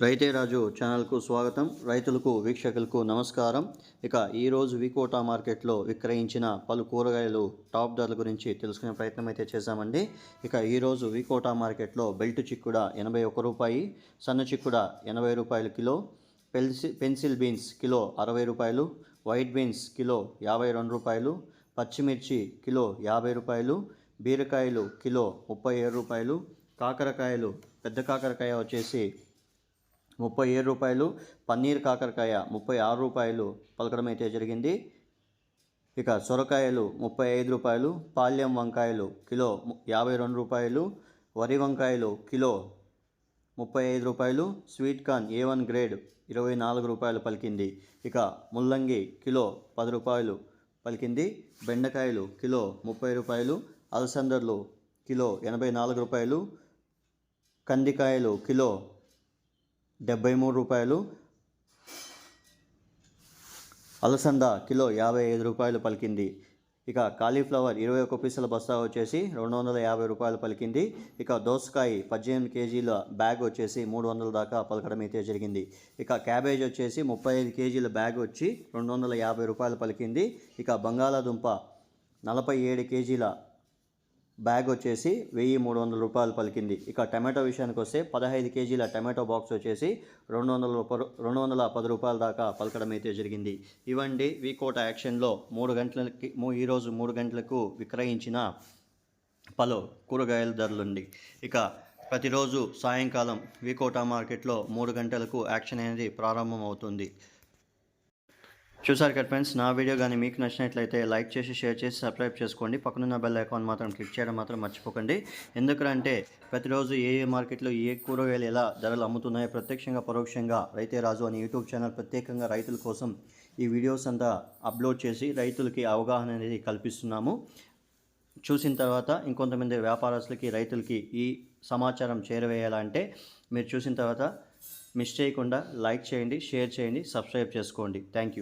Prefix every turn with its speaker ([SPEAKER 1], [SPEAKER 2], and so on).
[SPEAKER 1] రైతే రాజు ఛానల్కు స్వాగతం. రైతులకు వీక్షకులకు నమస్కారం. ఇక ఈరోజు వికోటా మార్కెట్లో విక్రయించిన పలు కూరగాయలు టాప్ ధరల గురించి తెలుసుకునే ప్రయత్నం అయితే చేశామండి. ఇక ఈరోజు వికోటా మార్కెట్లో బెల్ట్ చిక్కుడ ఎనభై ఒక రూపాయి సన్న చిక్కుడ ఎనభై రూపాయలు కిలో పెన్సి పెన్సిల్ బీన్స్ కిలో అరవై రూపాయలు వైట్ బీన్స్ కిలో యాభై రెండు రూపాయలు పచ్చిమిర్చి కిలో యాభై రూపాయలు బీరకాయలు కిలో ముప్పై ఏడు రూపాయలు కాకరకాయలు పెద్ద కాకరకాయ వచ్చేసి ముప్పై ఏడు రూపాయలు పన్నీర్ కాకరకాయ ముప్పై ఆరు రూపాయలు పలకడం అయితే జరిగింది. ఇక సొరకాయలు ముప్పై ఐదు రూపాయలు పాల్యం వంకాయలు కిలో యాభై రెండు రూపాయలు వరి వంకాయలు కిలో ముప్పై ఐదు రూపాయలు sweet corn A one grade ఇరవై నాలుగు రూపాయలు పలికింది. ఇక ముల్లంగి కిలో పది రూపాయలు పలికింది. బెండకాయలు కిలో ముప్పై రూపాయలు అలసందర్లు కిలో ఎనభై నాలుగు రూపాయలు కందికాయలు కిలో డెబ్బై మూడు రూపాయలు. అలసంద కిలో యాభై ఐదు రూపాయలు పలికింది. ఇక కాలీఫ్లవర్ ఇరవై ఒక పీసుల బస్తా వచ్చేసి రెండు వందల యాభై రూపాయలు పలికింది. ఇక దోసకాయ పద్దెనిమిది కేజీల బ్యాగ్ వచ్చేసి మూడు వందల దాకా పలకడం అయితే జరిగింది. ఇక క్యాబేజ్ వచ్చేసి ముప్పై ఐదు కేజీల బ్యాగ్ వచ్చి రెండు వందల యాభై రూపాయలు పలికింది. ఇక బంగాళాదుంప నలభై ఏడు కేజీల బ్యాగ్ వచ్చేసి వెయ్యి మూడు వందల రూపాయలు పలికింది. ఇక టమాటో విషయానికి వస్తే పదహైదు కేజీల టమాటో బాక్స్ వచ్చేసి రెండు వందల రూపాయలు రెండు వందల పది రూపాయల దాకా పలకడం అయితే జరిగింది. ఇవండి వీకోట యాక్షన్లో మూడు గంటలకి మూ- ఈరోజు మూడు గంటలకు విక్రయించిన పలు కూరగాయల ధరలుండి ఇక ప్రతిరోజు సాయంకాలం వీకోటా మార్కెట్లో మూడు గంటలకు యాక్షన్ అనేది ప్రారంభమవుతుంది. చూసారు కదా ఫ్రెండ్స్ నా వీడియో కానీ మీకు నచ్చినట్లయితే లైక్ చేసి షేర్ చేసి సబ్స్క్రైబ్ చేసుకోండి. పక్కనున్న బెల్ ఐకాన్ మాత్రం క్లిక్ చేయడం మాత్రం మర్చిపోకండి. ఎందుకంటే ప్రతిరోజు ఏ ఏ మార్కెట్లో ఏ కూరగాయలు ఎలా ధరలు అమ్ముతున్నాయో ప్రత్యక్షంగా పరోక్షంగా రైతే రాజు అనే యూట్యూబ్ ఛానల్ ప్రత్యేకంగా రైతుల కోసం ఈ వీడియోస్ అంతా అప్లోడ్ చేసి రైతులకి అవగాహన అనేది కల్పిస్తున్నాము. చూసిన తర్వాత ఇంకొంతమంది వ్యాపారస్తులకి రైతులకి ఈ సమాచారం చేరవేయాలంటే మీరు చూసిన తర్వాత మిస్ చేయకుండా లైక్ చేయండి షేర్ చేయండి సబ్స్క్రైబ్ చేసుకోండి. Thank you.